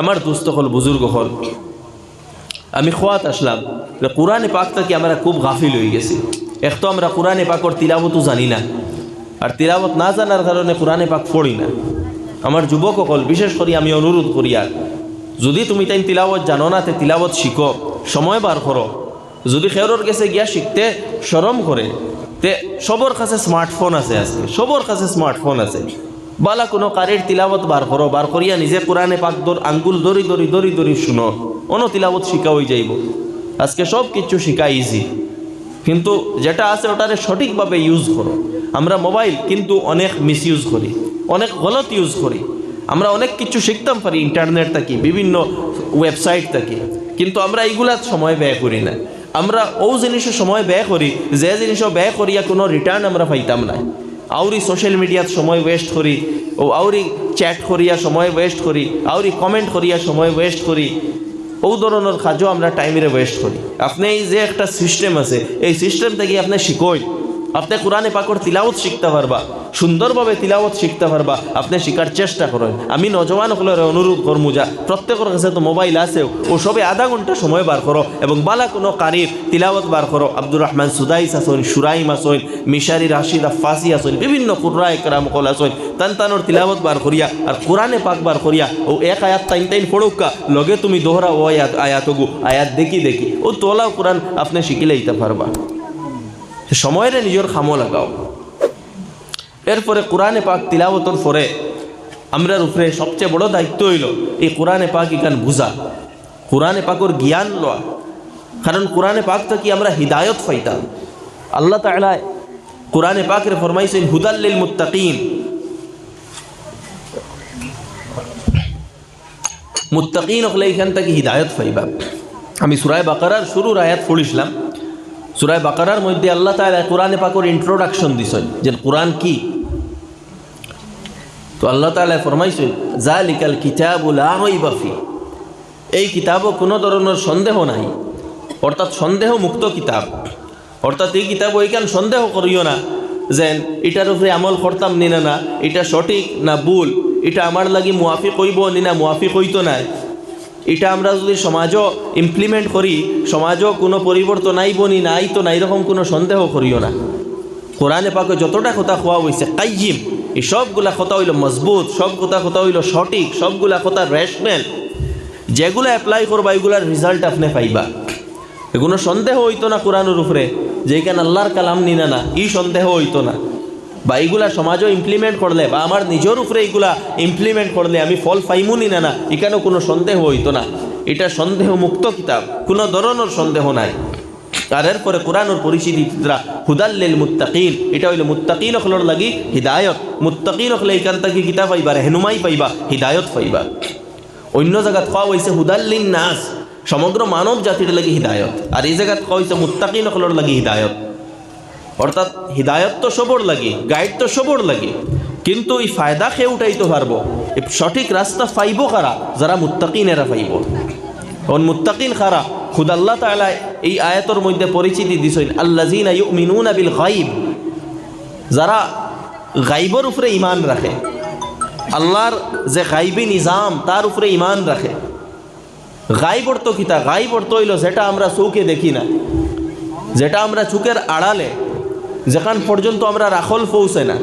আমার দুস্থ হল বুজুর্গ হল। আমি খোয়াত আসলাম কোরআনে পাক থেকে আমরা খুব গাফিল হয়ে গেছি। এক তো আমরা কোরআনে পাকর তিলাবতও জানি না, আর তিলাবত না জানার কারণে কোরআনে পাক পড়ি না। আমার যুবক হল বিশেষ করে আমি অনুরোধ করি আর, যদি তুমি তাই তিলাবত জানো না, তে তিলাবত শিখো, সময় বার করো। যদি খেরোর কাছে গিয়া শিখতে সরম করে, তে সবর কাছে স্মার্টফোন আছে আজকে, সবর কাছে স্মার্টফোন আছে। বালা কোনো কারের তিলাবত বার করো, বার করিয়া নিজে কোরআনে পাক দর আঙ্গুল দরি দরি দরি দরি শুনো অন তিলাবত শিখা হয়ে যাইব। আজকে সব কিছু শিখা ইজি কিন্তু যেটা আছে ওটারে সঠিকভাবে ইউজ করো। আমরা মোবাইল কিন্তু অনেক মিস ইউজ করি, অনেক গলত ইউজ করি। আমরা অনেক কিছু শিখতাম পারি ইন্টারনেট থাকি, বিভিন্ন ওয়েবসাইট থাকি। কিন্তু আমরা এইগুলা সময় ব্যয় করি না। আমরা ও জিনিসের সময় ব্যয় করি, যে জিনিসও ব্যয় করিয়া কোনো রিটার্ন আমরা পাইতাম না। আউরি সোশ্যাল মিডিয়াত সময় ওয়েস্ট করি, ও আউরি চ্যাট করিয়া সময় ওয়েস্ট করি, আউরি কমেন্ট করিয়া সময় ওয়েস্ট করি, ও ধরনের কাজও আমরা টাইমের ওয়েস্ট করি। আপনি এই যে একটা সিস্টেম আছে, এই সিস্টেম থেকে আপনি শিখোই আপনি কোরআনে পাকড় তিলাওত শিখতে পারবা। সুন্দরভাবে তিলাওত শিখতে পারবা। আপনি শিখার চেষ্টা করেন। আমি নজওয়ান হলের অনুরোধ করমু যা, প্রত্যেকের কাছে তো মোবাইল আছে ও সবে আধা ঘণ্টা সময় বার করো এবং বালা কোনো কারির তিলাওত বার করো। আব্দুর রহমান সুদাইস আসইন, সুরাইম আসইন, মিশারি রাশিদ আফাসি আসইন, বিভিন্ন কুর্রা একরাম কল আসইন। তান তানোর তিলাওত বার করিয়া আর কোরআনে পাক বার করিয়া ও এক আয়াত তাইন তাইন পড়ুকা লগে তুমি দোহরা ও আয়াত, আয়াতগু, আয়াত দেখি দেখি। ও তোলাও কোরআন আপনি শিখিলে পারবা। সময়ের নিজের খামো লাগাও। এরপরে কোরআনে পাক তিলাবতর পরে আমরার উপরে সবচেয়ে বড় দায়িত্ব হইল এই কোরআনে পাক ইকান বুঝা। কোরআনে পাকর জ্ঞান লওয়া। কারণ কোরআনে পাক তো কি আমরা হৃদায়ত পাইতাম। আল্লাহ তালা কোরআনে পাকের ফরমাইছেন হুদাল্লিল মুত্তাকিন। মুত্তাকিন হলে এখান থেকে হৃদায়ত পাইবা। আমি সুরায় বাকারার শুরুর আয়াত পড়িছিলাম। সুরায় বাকারার মধ্যে আল্লাহ তালা কোরআনে পাকর ইন্ট্রোডাকশন দিছেন যে কোরআন কি? তো আল্লাহ তালা ফরমাইছে, জালিকাল কিতাবুল বাফি এই কিতাবও কোনো ধরনের সন্দেহ নাই। অর্থাৎ সন্দেহ মুক্ত কিতাব। অর্থাৎ এই কিতাব ওইখান সন্দেহ করিও না যেন এটার উপরে আমল করতাম নি না এটা সঠিক না ভুল, এটা আমার লাগি মুয়াফিক হইব নি না মুয়াফিক হইতো নাই। এটা আমরা যদি সমাজও ইমপ্লিমেন্ট করি, সমাজও কোনো পরিবর্তন আইব নি না আইতো না, এরকম কোনো সন্দেহ করিও না। কোরআনে পাকে যতটা কথা খোয়া হয়েছে কাইজিম এই সবগুলা কথা হইল মজবুত সব কথা কথা হইল সঠিক, সবগুলা কথা রেশনেল যেগুলো অ্যাপ্লাই করবা, এগুলার রেজাল্ট আপনি পাইবা। এগুলো সন্দেহ হইতো না কোরআনের উপরে যে এখানে আল্লাহর কালাম নিনা না ই সন্দেহ হইতো না। বা এইগুলা সমাজও ইমপ্লিমেন্ট করলে, বা আমার নিজের উপরে এইগুলা ইমপ্লিমেন্ট করলে আমি ফল পাইমু না না এখানেও কোনো সন্দেহ হইতো না। এটা সন্দেহ মুক্ত কিতাব, কোনো ধরনের সন্দেহ নাই। আর এরপরে কোরআনের পরিচিতি হুদাল্লিল মুত্তাকিন। এটা হইলে মুত্তাকিন হলর লাগি হিদায়ত। মুত্তাকিন হলে এখান থেকে কিতাব পাইবা হেনুমাই পাইবা, হিদায়ত পাইবা। অন্য জায়গাত খাওয়া হয়েছে হুদাল্লিন নাস। সমগ্র মানব জাতির লাগি হিদায়ত। আর এই জায়গাত খাওয়া হয়েছে মুত্তাকিন হলর লাগি হিদায়ত। অর্থাৎ হিদায়ত তো সবর লাগে, গাইড তো সবর লাগে। কিন্তু এই ফায়দা খেয়ে উঠাইতে পারব সঠিক রাস্তা পাইব কারা? যারা মুত্তাকিন এরা পাইব। কারণ মুত্তাকিন খারা খুদ আল্লাহ তালা এই আয়াতর মধ্যে পরিচিতি দিছেন আল্লাজিন মিনুন বিল গাইব যারা গাইবর উপরে ইমান রাখে। আল্লাহর যে গাইবি নিজাম, তার উপরে ইমান রাখে। গাইব অর্থ কিতা গাইব অর্থ হইল যেটা আমরা চৌকে দেখি না। যেটা আমরা চুকের আড়ালে, যেখান পর্যন্ত আমরা রাখল পৌঁছে না।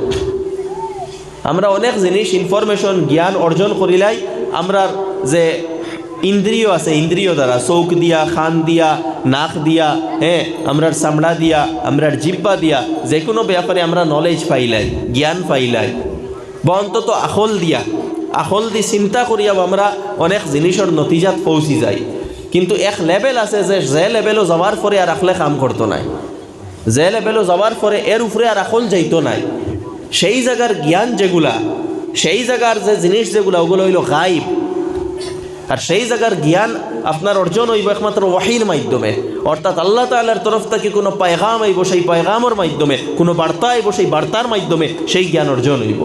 আমরা অনেক জিনিস ইনফরমেশন জ্ঞান অর্জন করিলাই আমরা যে ইন্দ্রিয় আছে, ইন্দ্রিয় দ্বারা। চৌক দিয়া, খান দিয়া, নাক দিয়া হ্যাঁ আমরার চামড়া দিয়া, আমরার জিব্বা দিয়া যে কোনো ব্যাপারে আমরা নলেজ পাইলাই জ্ঞান পাইলাই বা অন্তত আখল দিয়া, আখল দি চিন্তা করিয়া আমরা অনেক জিনিসের নতিজাত পৌঁছি যাই কিন্তু এক লেভেল আছে যে যে লেভেলও যাওয়ার পরে আর আখলে কাম করতো নাই। যে লেভেলও যাওয়ার পরে এর উপরে আর আখল যাইতো নাই। সেই জায়গার জ্ঞান যেগুলা, সেই জায়গার যে জিনিস যেগুলা, ওগুলো হইল গাইব। আর সেই জায়গার জ্ঞান আপনার অর্জন হইব একমাত্র ওয়াহির মাধ্যমে। অর্থাৎ আল্লাহ তাল্লার তরফ থেকে কোনো পায়গাম আইব সেই পায়গামর মাধ্যমে, কোনো বার্তা আইব সেই বার্তার মাধ্যমে সেই জ্ঞান অর্জন হইব।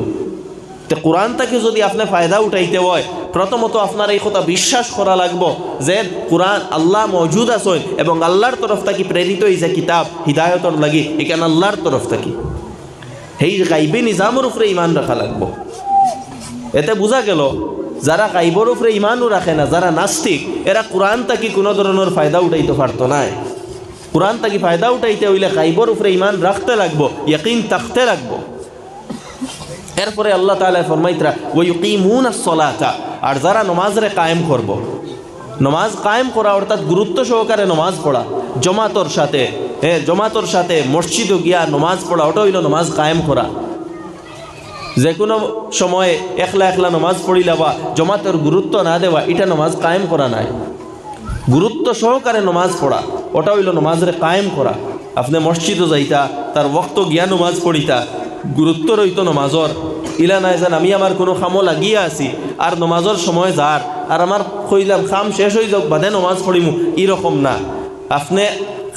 তো কোরআন থেকে যদি আপনি ফায়দা উঠাইতে হয়, প্রথমত আপনার এই কথা বিশ্বাস করা লাগবো যে কোরআন আল্লাহ মজুদ আছেন এবং আল্লাহর তরফ থাকি প্রেরিত হয়েছে কিতাব, হৃদায়তর লাগি এখানে আল্লাহর তরফ থাকি? সেই গাইবে নিজামের উপরে ইমান রাখা লাগবো। এতে বোঝা গেল যারা গাইবর উপরে ইমানও রাখে না, যারা নাস্তিক, এরা কোরআন তাকি কোনো ধরনের ফায়দা উঠাইতে পারতো না। কোরআন তাকি ফায়দা উঠাইতে হইলে গাইবর উপরে ইমান রাখতে লাগবো, ইয়কিন থাকতে লাগবো। এরপরে আল্লাহ তালা ফরমাইতরা ওই ইকিমুন সলাতা আর যারা নমাজরে কায়েম করব। নমাজ কায়েম করা অর্থাৎ গুরুত্ব সহকারে নমাজ পড়া। জমাতর সাথে হ্যাঁ জমাতর সাথে মসজিদও গিয়া নমাজ পড়া, ওটা হইল নমাজ কায়েম করা। যে কোনো সময়ে একলা একলা নমাজ পড়িলা বা জমাতের গুরুত্ব না দেওয়া, এটা নমাজ কায়েম করা নাই। গুরুত্ব সহকারে নমাজ পড়া, ওটা হইল নমাজরে কায়েম করা। আপনি মসজিদও যাইতা, তার বক্ত গিয়া নমাজ পড়িতা, গুরুত্ব রইত নমাজর। ইলা নাই যেন আমি আমার কোনো খামো লাগিয়ে আছি, আর নমাজর সময় যার, আর আমার কইলাম খাম শেষ হয়ে যাক বাদে নমাজ পড়িমু এরকম না। আপনি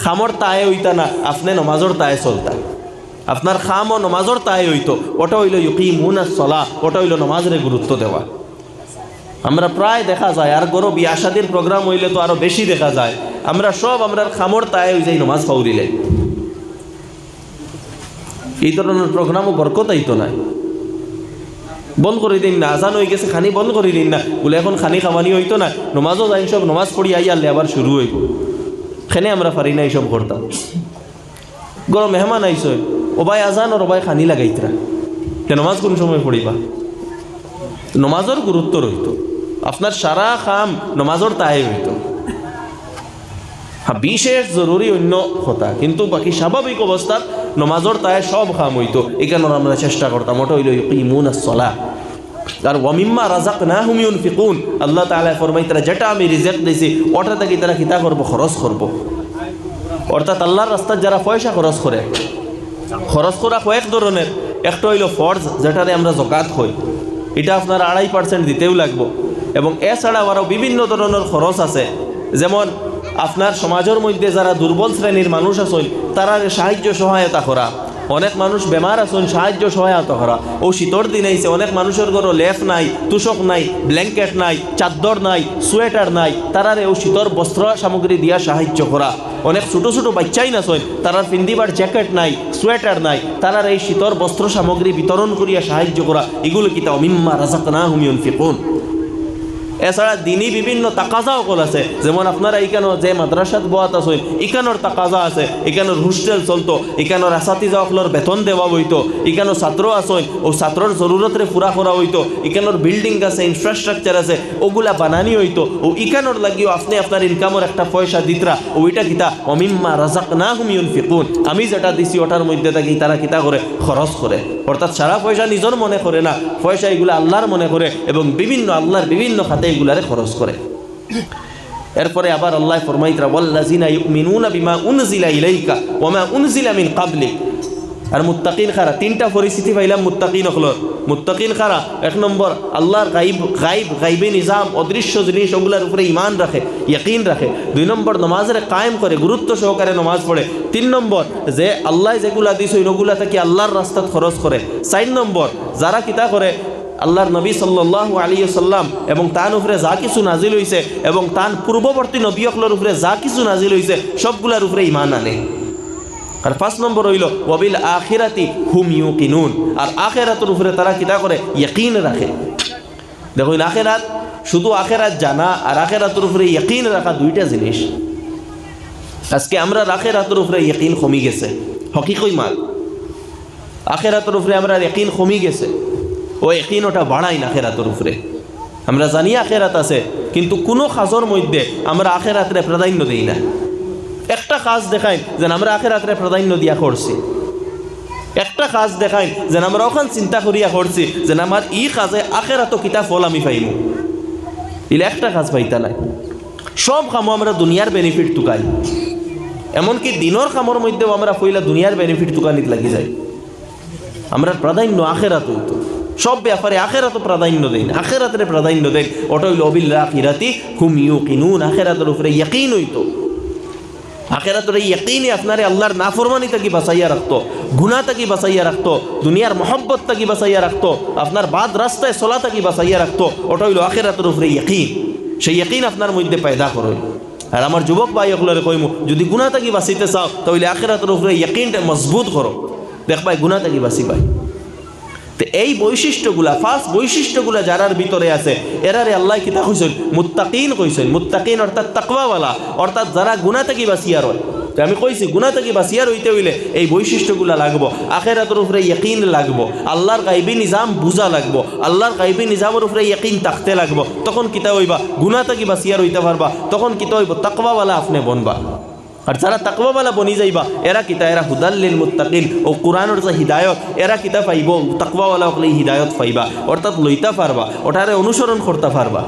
খামর তায়ে হইতা না, আপনি নমাজর তায়ে চলতা। আপনার খাম ও নমাজর তায়ে হইতো। ওটা হইল মুনা চলা ওটা হইল নমাজরে গুরুত্ব দেওয়া। আমরা প্রায় দেখা যায়, আর গরো বিয়া শাদির প্রোগ্রাম হইলে তো আরও বেশি দেখা যায়। আমরা সব আমরা খামর তায় হয়ে যাই নমাজ পাউরিলে এই ধরনের প্রোগ্রামও বরকত আইতো নাই বন্ধ করে দিন না, আজান হয়ে গেছে, খানি বন্ধ করে দিন না। বলে এখন খানি খামানি হইতো না, নমাজও যাই সব, নমাজ পড়ি আই আল্লে আবার শুরু হইব। খেনে আমরা পারি না এইসব করতাম। গরম মেহমান আইসো। ও ভাই আজান ওর ভাই খানি লাগাইতরা। তে নমাজ কোন সময় পড়িবা? নমাজর গুরুত্ব রইত। আপনার সারা খাম নমাজর তাই হইত। হ্যাঁ বিশেষ জরুরি অন্য কথা, কিন্তু বাকি স্বাভাবিক অবস্থাত নমাজর তাই সব খাম হইতো। এখানে আমরা চেষ্টা করতাম, ওটা হইল ইমুন সলা আর ওয়ামিম্মা রাজাক না হুমিউন ফিকুন আল্লাহ তালা ফরমাই তারা যেটা আমি রিজেক্ট দিয়েছি ওটা থেকে তারা কিতা করব? খরচ করব। অর্থাৎ আল্লাহর রাস্তায় যারা পয়সা খরচ করে খরচ করা কয়েক ধরনের। একটা হইল ফর্জ যেটারে আমরা জকাত হই। এটা আপনার আড়াই পার্সেন্ট দিতেও লাগবো। এবং এছাড়াও আরও বিভিন্ন ধরনের খরচ আছে। যেমন আপনার সমাজের মধ্যে যারা দুর্বল শ্রেণির মানুষ আছেন, তারা সাহায্য সহায়তা করা। অনেক মানুষ বেমার আছেন, সাহায্য সহায়তা করা। ও শীতর দিন আইছে, অনেক মানুষের ঘরও লেফ নাই, তুষক নাই, ব্ল্যাঙ্কেট নাই, চাদর নাই, সোয়েটার নাই। তারারে ও শীতর বস্ত্র সামগ্রী দিয়া সাহায্য করা। অনেক ছোটো ছোটো বাচ্চাই না সইন তারার পিন্দিবার জ্যাকেট নাই সোয়েটার নাই। তারার এই শীতর বস্ত্র সামগ্রী বিতরণ করিয়া সাহায্য করা, এগুলো কিতা অমিম্মা রাজাক না হুমিয়ন ফিকুন এছাড়া দিনই বিভিন্ন তাকাজা অকল আছে। যেমন আপনারা ইকানো যে মাদ্রাসাত বোয়াত আছেন ইকানোর তাকাজা আছে ইকানোর হোস্টেল চলতো ইকানোর আসাতিজা অকলর বেতন দেওয়া হইতো ইকানো ছাত্র আছেন ও ছাত্রর জরুরতরে পুরা করা হইতো ইকানোর বিল্ডিং আছে ইনফ্রাস্ট্রাকচার আছে, ওগুলা বানানি হইতো, ও ইকানোর লাগিও আপনি আপনার ইনকামের একটা পয়সা দিতরা ওইটা কিতা অমিম্মা রাজাক না হুমিউন ফিকুন আমি যেটা দিছি ওটার মধ্যে থাকি তারা কিতা করে, খরচ করে। অর্থাৎ সারা পয়সা নিজের মনে করে না, পয়সা এগুলো আল্লাহর মনে করে এবং বিভিন্ন আল্লাহর বিভিন্ন খাতে এগুলারে খরচ করে। এরপরে আবার আল্লাহ ফরমাইতরা ওয়াল্লাযিনা ইউমিনুনা বিমা উনজিলা ইলাইকা ওমা উনজিলা মিন ক্বাবলিক আর মুত্তাকিন খারা, তিনটা পরিস্থিতি পাইলাম মুত্তাকিন অখলর মুত্তাকিন খারা, এক নম্বর, আল্লাহর গাইব গাইব, গাইবে নিজাম, অদৃশ্য জিনিস, ওগুলার উপরে ইমান রাখে, ইয়াকিন রাখে। দুই নম্বর, নমাজের কায়েম করে, গুরুত্ব সহকারে নমাজ পড়ে। তিন নম্বর, যে আল্লাহ যেগুলা দিস ওইগুলা থেকে আল্লাহর রাস্তাত খরচ করে। চার নম্বর, যারা কিতা করে, আল্লাহর নবী সাল্লাহ আলী সাল্লাম এবং তান উপরে যা কিছু নাজিল হইছে এবং তান পূর্ববর্তী নবী অকলের উপরে যা কিছু নাজিল হইছে, সবগুলার উপরে ইমান আনে। আর পাঁচ নম্বর হইল, ওয়াবিল আখিরাতি হুম ইউ কিনুন আর আখেরাতের উপরে তারা কিতা করে? ইয়কিন রাখে। দেখুন আখেরাত শুধু আখেরাত জানা, আর আখেরাতের উপরে ইয়কিন রাখা দুইটা জিনিস। আজকে আমরা আখেরাতের উপরে ইয়কিন কমি গেছে। হকিকই মাল। আখেরাতের উপরে আমরা ইয়কিন কমি গেছে। ও একিন ওটা বাড়াই না আখেরাতের উপরে। আমরা জানি আখেরাত আছে, কিন্তু কোনো কাজের মধ্যে আমরা আখেরাতরে প্রাধান্য দিই না। একটা কাজ দেখাই যেন আমরা আখেরাতরে প্রাধান্য দিয়া করছি একটা কাজ দেখাই যেন আমরা ওখান চিন্তা করিয়া করছি যেন আমার ই কাজে আখেরাত কিতা ফল আমি পাইমু। ইলে একটা কাজ পাইতা নাই। সব কামও আমরা দুনিয়ার বেনিফিট টুকাই। এমনকি দিনের কামর মধ্যেও আমরা পইলা দুনিয়ার বেনিফিট টুকানিত লাগি যাই আমরা প্রাধান্য আখেরাত হইতো। সব ব্যাপারে আখেরাত প্রাধান্য দেন আখেরাতের প্রাধান্য দেন ওটা হইল অবিল্লা আখিরাতি হুম ইউ কিনুন আখেরাতের উপরে ইয়াকিন হইতো। আখেরাতের ইয়াকিনে আপনারে আল্লাহর নাফরমানি তাকি বাঁচাইয়া রাখতো? গুণা তাকি বাঁচাইয়া রাখতো? দুনিয়ার মহব্বত তাকি বাঁচাইয়া রাখতো? আপনার বাদ রাস্তায় চলা তাকি বাঁচাইয়া রাখতো? ওটা হইল আখেরাতের উপরে ইয়াকিন। সেই ইয়াকিন আপনার মধ্যে পায়দা করো। আর আমার যুবক ভাই সকলের কইমু, যদি গুণা তাকি বাঁচিতে চাও, তাহলে আখেরাতের উপরে ইয়াকিনটা মজবুত করো। দেখ ভাই গুণা তাকি বাঁচি পাই তো এই বৈশিষ্ট্যগুলা ফার্স্ট বৈশিষ্ট্যগুলা যারার ভিতরে আছে, এরারে আল্লাহ কিতা কইছেন? মুত্তাকিন কইছেন। মুত্তাকিন অর্থাৎ তাকওয়াওয়ালা, অর্থাৎ যারা গুণা থেকে বাঁচিয়ার হয় তো আমি কইছি গুণা থেকে বাঁচিয়ার হইতে হইলে এই বৈশিষ্ট্যগুলা লাগবো। আখেরাতের উপরে ইয়কিন লাগবো। আল্লাহর গাইবি নিজাম বুঝা লাগবো। আল্লাহর গাইবি নিজামের উপরে ইয়কিন তাকতে লাগবো। তখন কিতা হইবা? গুণা থেকে বাঁচিয়ার হইতে পারবা। তখন কিতা হইব? তাকওয়াওয়ালা আপনি বনবা। আর যারা তাকওয়াওয়ালা বনি যাইবা, এরা কিতা এরা হুদাল্লিল মুত্তাকিন। ও কোরআনের যে হিদায়ত, এরা কিতা পাইব? তাকওয়াওয়ালা হলে হিদায়ত পাইবা। অর্থাৎ লইতা পারবা ওটারে অনুসরণ করতে পারবা।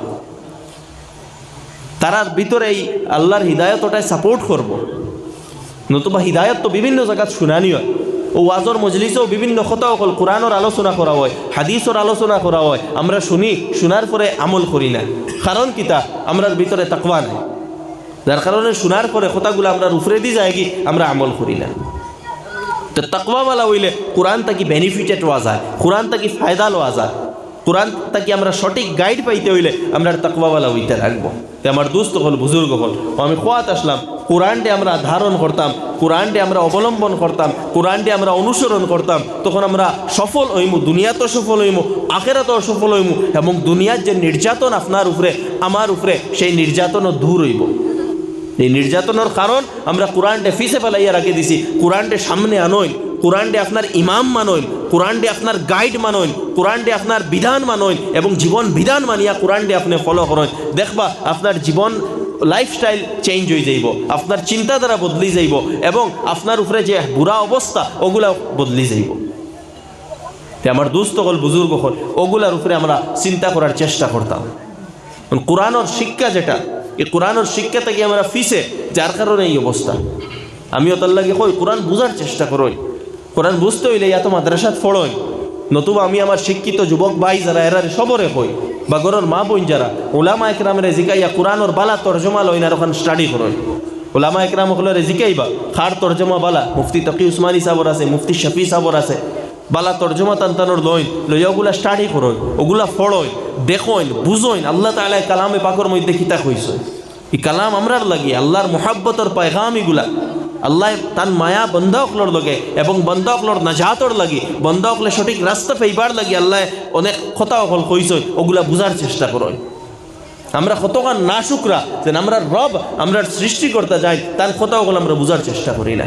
তারার ভিতরে এই আল্লাহর হিদায়ত ওটাই সাপোর্ট করব। নতুবা হিদায়ত তো বিভিন্ন জায়গাত শুনানি হয়। ও ওয়াজর মজলিসেও বিভিন্ন কথা অকল কোরআনের আলোচনা করা হয়, হাদিসর আলোচনা করা হয়। আমরা শুনি, শোনার পরে আমল করি না। কারণ কিতা আমরার ভিতরে তাকওয়া নাই। যার কারণে শোনার পরে কথাগুলো আমরা উফরে দিয়ে যায় কি, আমরা আমল করি না। তো তাকওয়াওয়ালা হইলে কোরআন তাকি বেনিফিটেড হওয়া যায়, কোরআন তাকি ফায়দা লওয়া যায়। কোরআন তাকি আমরা সঠিক গাইড পাইতে হইলে আমরা তাকওয়াওয়ালা হইতে রাখব। তো আমার দুস্থ হল, বুজুর্গ হল। আমি খোয়াত আসলাম, কোরআনটে আমরা ধারণ করতাম, কোরআনটে আমরা অবলম্বন করতাম, কোরআনটে আমরা অনুসরণ করতাম, তখন আমরা সফল হইমু, দুনিয়াতে সফল হইমু আখেরাতেও সফল হইমু, এবং দুনিয়ার যে নির্যাতন আপনার উপরে, আমার উপরে, সেই নির্যাতনও দূর হইব। এই নির্যাতনের কারণ আমরা কোরআনটে ফিসে ফেলাইয়া রাখে দিছি। কোরআনটে সামনে আনইন কোরআনটে আপনার ইমাম মানইন কোরআনটে আপনার গাইড মানইন কোরআনটে আপনার বিধান মানইন এবং জীবন বিধান মানিয়া কোরআনটে আপনি ফলো করেন। দেখবা, আপনার জীবন লাইফস্টাইল চেঞ্জ হয়ে যাইব, আপনার চিন্তাধারা বদলি যাইব এবং আপনার উপরে যে বুড়া অবস্থা ওগুলা বদলি যাইব। আমার দুস্থ হল বুজুর্গ হল, ওগুলার উপরে আমরা চিন্তা করার চেষ্টা করতাম। কোরআনের শিক্ষা যেটা এই কোরআনের শিক্ষা থেকে আমরা ফিসে, যার কারণে এই অবস্থা। আমিও তার লাগে কই, কোরআন বুঝার চেষ্টা করই। কোরআন বুঝতে হইলে এত মাদ্রাসাত ফড়ই নতুবা আমি আমার শিক্ষিত যুবক ভাই যারা, এরারে সবরে কই, বা গরর মা বোন যারা, ওলামা একরামের জিকাইয়া কোরআনের বালা তর্জমা আর ওখানে স্টাডি করই। ওলামা একরাম হলে জিকাইবা, খার তর্জমা বালা, মুফতি তকি উসমানী সাবর আছে, মুফতি শফি সাবর আছে। বালা তর্জমা তান্তানোর লইন লইয়া ওগুলা স্টাডি করই ওগুলা ফড়ই দেখইন বুঝইন আল্লাহ তাআলা কালামে পাকর মধ্যে কিতা কইছে? এই কালাম আমরার লাগি, আল্লাহর মোহাব্বতর পায়গাম এগুলা আল্লাহ তান মায়া বন্ধকলর লগে এবং বন্ধকলর নাজাতর লাগি বন্ধকলে সঠিক রাস্তা পাইবার লাগি আল্লাহ অনেক কথা অকল কইছে, ওগুলা বুঝার চেষ্টা করই আমরা কতক্ষণ না শুকরা যে আমরা রব, আমরা সৃষ্টিকর্তা যাই, তার কথা ওগুলো আমরা বুঝার চেষ্টা করি না।